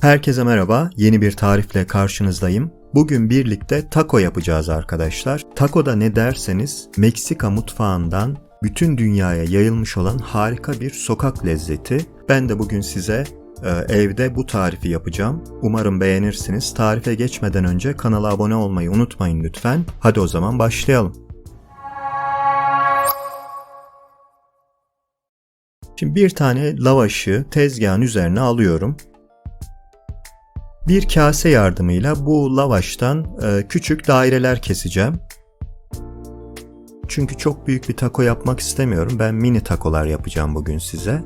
Herkese merhaba, yeni bir tarifle karşınızdayım. Bugün birlikte taco yapacağız arkadaşlar. Taco da ne derseniz Meksika mutfağından bütün dünyaya yayılmış olan harika bir sokak lezzeti. Ben de bugün size e, evde bu tarifi yapacağım. Umarım beğenirsiniz. Tarife geçmeden önce kanala abone olmayı unutmayın lütfen. Hadi o zaman başlayalım. Şimdi bir tane lavaşı tezgahın üzerine alıyorum. Bir kase yardımıyla bu lavaştan e, küçük daireler keseceğim. Çünkü çok büyük bir taco yapmak istemiyorum. Ben mini takolar yapacağım bugün size.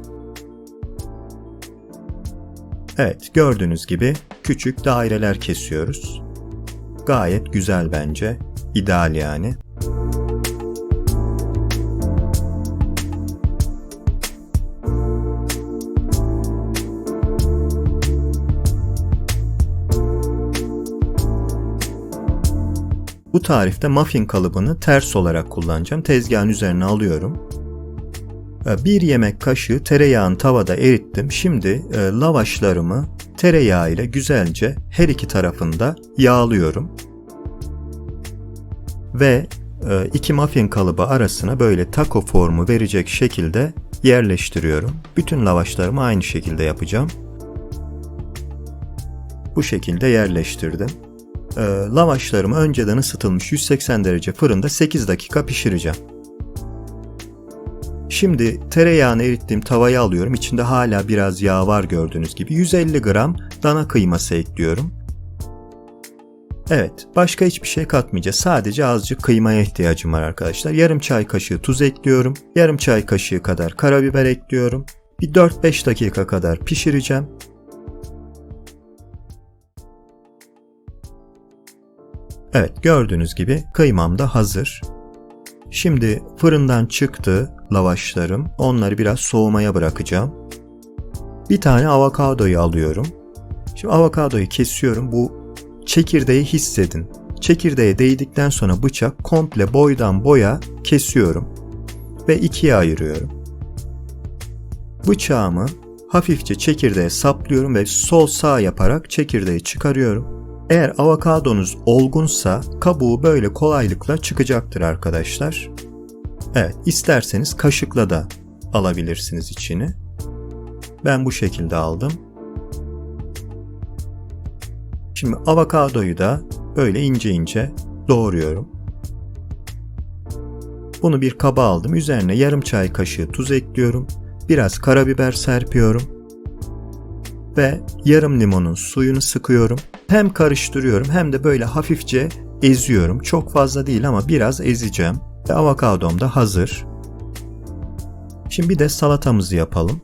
Evet, gördüğünüz gibi küçük daireler kesiyoruz. Gayet güzel bence. İdeal yani. Bu tarifte muffin kalıbını ters olarak kullanacağım. Tezgahın üzerine alıyorum. Bir yemek kaşığı tereyağını tavada erittim. Şimdi e, lavaşlarımı tereyağı ile güzelce her iki tarafında yağlıyorum. Ve e, iki muffin kalıbı arasına böyle taco formu verecek şekilde yerleştiriyorum. Bütün lavaşlarımı aynı şekilde yapacağım. Bu şekilde yerleştirdim e, lavaşlarımı önceden ısıtılmış 180 derece fırında 8 dakika pişireceğim. Şimdi tereyağını erittiğim tavayı alıyorum. İçinde hala biraz yağ var gördüğünüz gibi. 150 gram dana kıyması ekliyorum. Evet, başka hiçbir şey katmayacağız. Sadece azıcık kıymaya ihtiyacım var arkadaşlar. Yarım çay kaşığı tuz ekliyorum. Yarım çay kaşığı kadar karabiber ekliyorum. Bir 4-5 dakika kadar pişireceğim. Evet gördüğünüz gibi kıymam da hazır. Şimdi fırından çıktı lavaşlarım. Onları biraz soğumaya bırakacağım. Bir tane avokadoyu alıyorum. Şimdi avokadoyu kesiyorum. Bu çekirdeği hissedin. Çekirdeğe değdikten sonra bıçak komple boydan boya kesiyorum ve ikiye ayırıyorum. Bıçağımı hafifçe çekirdeğe saplıyorum ve sol sağ yaparak çekirdeği çıkarıyorum. Eğer avokadonuz olgunsa kabuğu böyle kolaylıkla çıkacaktır arkadaşlar. Evet isterseniz kaşıkla da alabilirsiniz içini. Ben bu şekilde aldım. Şimdi avokadoyu da böyle ince ince doğruyorum. Bunu bir kaba aldım. Üzerine yarım çay kaşığı tuz ekliyorum. Biraz karabiber serpiyorum. Ve yarım limonun suyunu sıkıyorum hem karıştırıyorum hem de böyle hafifçe eziyorum. Çok fazla değil ama biraz ezeceğim. Ve avokadom da hazır. Şimdi bir de salatamızı yapalım.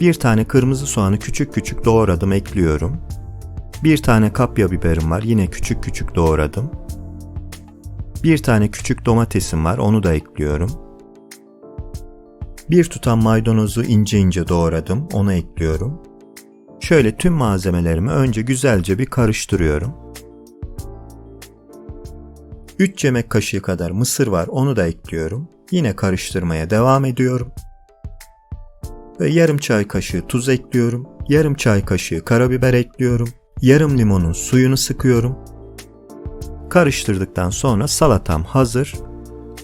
Bir tane kırmızı soğanı küçük küçük doğradım ekliyorum. Bir tane kapya biberim var yine küçük küçük doğradım. Bir tane küçük domatesim var onu da ekliyorum. Bir tutam maydanozu ince ince doğradım onu ekliyorum. Şöyle tüm malzemelerimi önce güzelce bir karıştırıyorum. 3 yemek kaşığı kadar mısır var onu da ekliyorum. Yine karıştırmaya devam ediyorum. Ve yarım çay kaşığı tuz ekliyorum. Yarım çay kaşığı karabiber ekliyorum. Yarım limonun suyunu sıkıyorum. Karıştırdıktan sonra salatam hazır.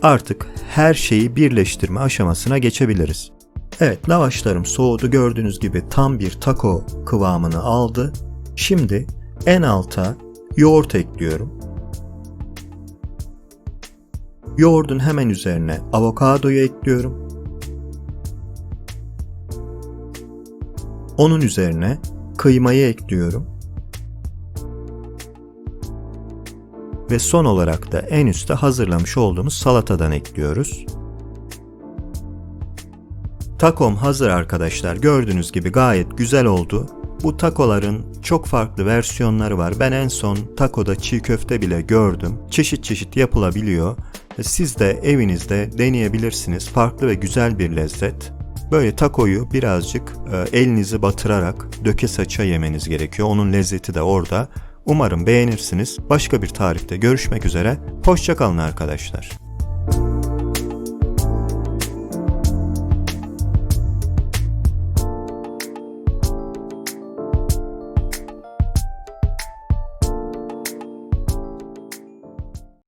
Artık her şeyi birleştirme aşamasına geçebiliriz. Evet lavaşlarım soğudu gördüğünüz gibi tam bir taco kıvamını aldı. Şimdi en alta yoğurt ekliyorum. Yoğurdun hemen üzerine avokadoyu ekliyorum. Onun üzerine kıymayı ekliyorum. Ve son olarak da en üstte hazırlamış olduğumuz salatadan ekliyoruz. Takom hazır arkadaşlar. Gördüğünüz gibi gayet güzel oldu. Bu takoların çok farklı versiyonları var. Ben en son takoda çiğ köfte bile gördüm. Çeşit çeşit yapılabiliyor. Siz de evinizde deneyebilirsiniz. Farklı ve güzel bir lezzet. Böyle takoyu birazcık e, elinizi batırarak döke saça yemeniz gerekiyor. Onun lezzeti de orada. Umarım beğenirsiniz. Başka bir tarifte görüşmek üzere. Hoşçakalın arkadaşlar.